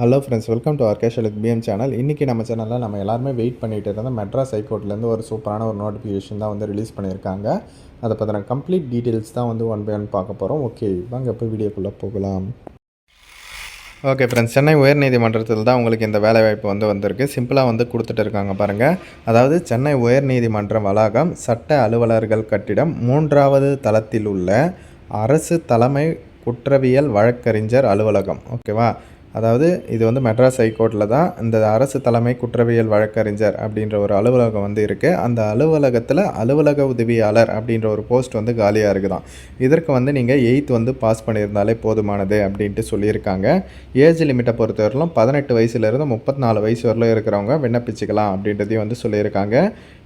Hello friends welcome to ஆர்கேஷல் PM channel இன்றைக்கி நம்ம சேனலில் நம்ம எல்லாருமே வெயிட் பண்ணிகிட்டு இருந்த மெட்ராஸ் ஹைகோர்ட்லேருந்து ஒரு சூப்பரான ஒரு நோட்டிஃபிகேஷன் தான் வந்து ரிலீஸ் பண்ணியிருக்காங்க. அதை பற்றின கம்ப்ளீட் டீட்டெயில்ஸ் தான் வந்து ஒன் பை ஒன் பார்க்க போகிறோம் ஓகே வாங்க இப்போ வீடியோக்குள்ளே போகலாம். ஓகே ஃப்ரெண்ட்ஸ் சென்னை உயர்நீதிமன்றத்தில் தான் உங்களுக்கு இந்த வேலைவாய்ப்பு வந்து வந்திருக்கு. சிம்பிளாக வந்து கொடுத்துட்டு இருக்காங்க பாருங்கள் அதாவது சென்னை உயர்நீதிமன்ற வளாகம் சட்ட அலுவலர்கள் கட்டிடம் மூன்றாவது தளத்தில் உள்ள அரசு தலைமை குற்றவியல் வழக்கறிஞர் அலுவலகம். ஓகேவா அதாவது இது வந்து மெட்ராஸ் ஹைகோர்ட்டில் தான் இந்த அரசு தலைமை குற்றவியல் வழக்கறிஞர் அப்படின்ற ஒரு அலுவலகம் வந்து இருக்குது அந்த அலுவலகத்தில் அலுவலக உதவியாளர் அப்படின்ற ஒரு போஸ்ட் வந்து காலியாக இருக்குதான். இதற்கு வந்து நீங்கள் எயித் வந்து பாஸ் பண்ணியிருந்தாலே போதுமானது அப்படின்ட்டு சொல்லியிருக்காங்க. ஏஜ் லிமிட்டை பொறுத்தவரையிலும் பதினெட்டு வயசுலேருந்து முப்பத்தி நாலு வயசு வரலும் இருக்கிறவங்க விண்ணப்பிச்சுக்கலாம் அப்படின்றதையும் வந்து சொல்லியிருக்காங்க.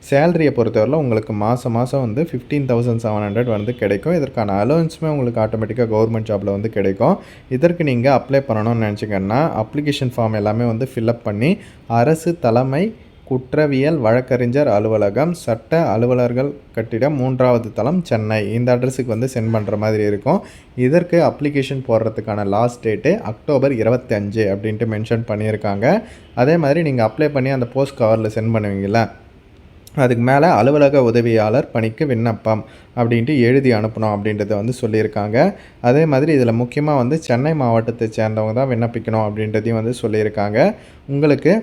சேலரியை பொறுத்தவரையில் உங்களுக்கு மாதம் மாதம் வந்து ஃபிஃப்டீன் தௌசண்ட் செவன் ஹண்ட்ரட் வந்து கிடைக்கும். இதற்கான அலோவன்ஸுமே உங்களுக்கு ஆட்டோமேட்டிக்காக கவர்மெண்ட் ஜாபில் வந்து கிடைக்கும். இதற்கு நீங்கள் அப்ளை பண்ணணும்னு நினச்சிங்கன்னா அப்ளிகேஷன் ஃபார்ம் எல்லாமே வந்து ஃபில்அப் பண்ணி அரசு தலைமை குற்றவியல் வழக்கறிஞர் அலுவலகம் சட்ட அலுவலர்கள் கட்டிடம் மூன்றாவது தளம் சென்னை. இந்த அட்ரஸுக்கு வந்து சென்ட் பண்ணுற மாதிரி இருக்கும். இதற்கு அப்ளிகேஷன் போடுறதுக்கான லாஸ்ட் டேட்டு அக்டோபர் இருபத்தஞ்சு அப்படின்ட்டு மென்ஷன் பண்ணியிருக்காங்க. அதே மாதிரி நீங்கள் அப்ளை பண்ணி அந்த போஸ்ட் கவரில் சென்ட் பண்ணுவீங்களா அதுக்கு மேலே அலுவலக உதவியாளர் பணிக்கு விண்ணப்பம் அப்படின்ட்டு எழுதி அனுப்பணும் அப்படின்றத வந்து சொல்லியிருக்காங்க. அதே மாதிரி இதில் முக்கியமாக வந்து சென்னை மாவட்டத்தை சேர்ந்தவங்க தான் விண்ணப்பிக்கணும் அப்படின்றதையும் வந்து சொல்லியிருக்காங்க. உங்களுக்கு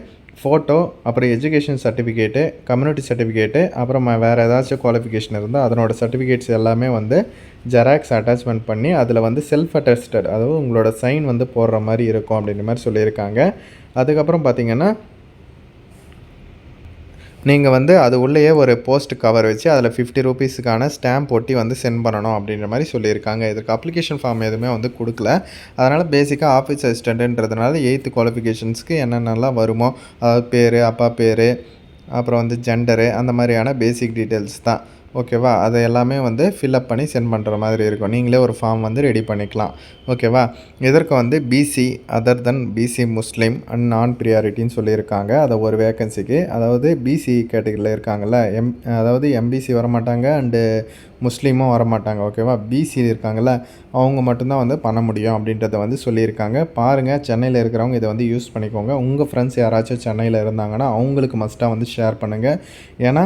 ஃபோட்டோ அப்புறம் எஜுகேஷன் சர்டிஃபிகேட்டு கம்யூனிட்டி சர்டிஃபிகேட்டு அப்புறம் வேறு ஏதாச்சும் குவாலிஃபிகேஷன் இருந்தால் அதனோட சர்டிஃபிகேட்ஸ் எல்லாமே வந்து ஜெராக்ஸ் அட்டாச்மெண்ட் பண்ணி அதில் வந்து செல்ஃப் அட்டஸ்டட் அதாவது உங்களோட சைன் வந்து போடுற மாதிரி இருக்கும் அப்படின்ற மாதிரி சொல்லியிருக்காங்க. அதுக்கப்புறம் பார்த்திங்கன்னா நீங்கள் வந்து அது உள்ளேயே ஒரு போஸ்ட் கவர் வச்சு அதில் ஃபிஃப்டி ருபீஸுக்கான ஸ்டாம்ப் ஒட்டி வந்து சென்ட் பண்ணணும் அப்படின்ற மாதிரி சொல்லியிருக்காங்க. இதுக்கு அப்ளிகேஷன் ஃபார்ம் எதுவுமே வந்து கொடுக்கல. அதனால் பேசிக்காக ஆஃபீஸ் அசிஸ்டண்ட்டுன்றதுனால எயித்து குவாலிஃபிகேஷன்ஸ்க்கு என்னென்னலாம் வருமோ அதாவது பேர் அப்பா பேர் அப்புறம் வந்து ஜெண்டரு அந்த மாதிரியான பேசிக் டீட்டெயில்ஸ் தான். ஓகேவா? அதை எல்லாமே வந்து ஃபில்அப் பண்ணி சென்ட் பண்ணுற மாதிரி இருக்கும். நீங்களே ஒரு ஃபார்ம் வந்து ரெடி பண்ணிக்கலாம். ஓகேவா? இதற்கு வந்து BC other then BC Muslim and நான் ப்ரியாரிட்டின்னு சொல்லியிருக்காங்க. அதை ஒரு வேக்கன்சிக்கு அதாவது பிசி கேட்டகரியில் இருக்காங்கல்ல எம் அதாவது எம்பிசி வரமாட்டாங்க அண்டு முஸ்லீமும் வரமாட்டாங்க. ஓகேவா? பிசி இருக்காங்கல்ல அவங்க மட்டும்தான் வந்து பண்ண முடியும் அப்படின்றத வந்து சொல்லியிருக்காங்க. பாருங்கள் சென்னையில் இருக்கிறவங்க இதை வந்து யூஸ் பண்ணிக்கோங்க. உங்கள் ஃப்ரெண்ட்ஸ் யாராச்சும் சென்னையில் இருந்தாங்கன்னா அவங்களுக்கு மஸ்ட்டாக வந்து ஷேர் பண்ணுங்கள் ஏன்னா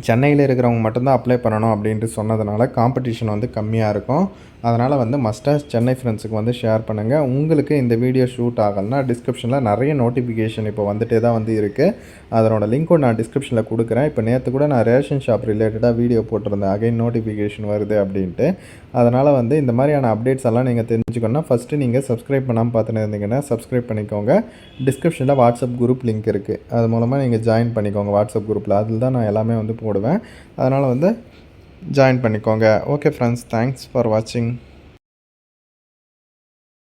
சென்னையில் இருக்கிறவங்க மட்டும்தான் அப்ளை பண்ணணும் அப்படின்ட்டு சொன்னதுனால காம்படிஷன் வந்து கம்மியாக இருக்கும். அதனால் வந்து மஸ்டாஸ் சென்னை ஃப்ரெண்ட்ஸுக்கு வந்து ஷேர் பண்ணுங்கள் உங்களுக்கு இந்த வீடியோ ஷூட் ஆகலைன்னா டிஸ்கிரிப்ஷனில் நிறைய நோட்டிஃபிகேஷன் இப்போ வந்துட்டே தான் வந்து இருக்குது அதனோட லிங்க்கும் நான் டிஸ்கிரிப்ஷனில் கொடுக்குறேன். இப்போ நேற்று கூட நான் ரேஷன் ஷாப் ரிலேட்டடாக வீடியோ போட்டிருந்தேன். அகைன் நோட்டிஃபிகேஷன் வருது அப்படின்ட்டு. அதனால் வந்து இந்த மாதிரியான அப்டேட்ஸ் எல்லாம் நீங்கள் தெரிஞ்சுக்கணும்னா ஃபஸ்ட்டு நீங்கள் சப்ஸ்கிரைப் பண்ணாமல் பார்த்துன்னு இருந்தீங்கன்னா சப்ஸ்கிரைப் பண்ணிக்கோங்க. டிஸ்கிரிப்ஷனில் வாட்ஸ்அப் குரூப் லிங்க் இருக்குது அது மூலமாக நீங்கள் ஜாயின் பண்ணிக்கோங்க. வாட்ஸ்அப் குரூப்பில் அதில் தான் நான் எல்லாமே வந்து போடுவேன். அதனால் வந்து ஜாயின் பண்ணிக்கோங்க. ஓகே ஃப்ரெண்ட்ஸ் தேங்க்ஸ் ஃபார் வாட்சிங்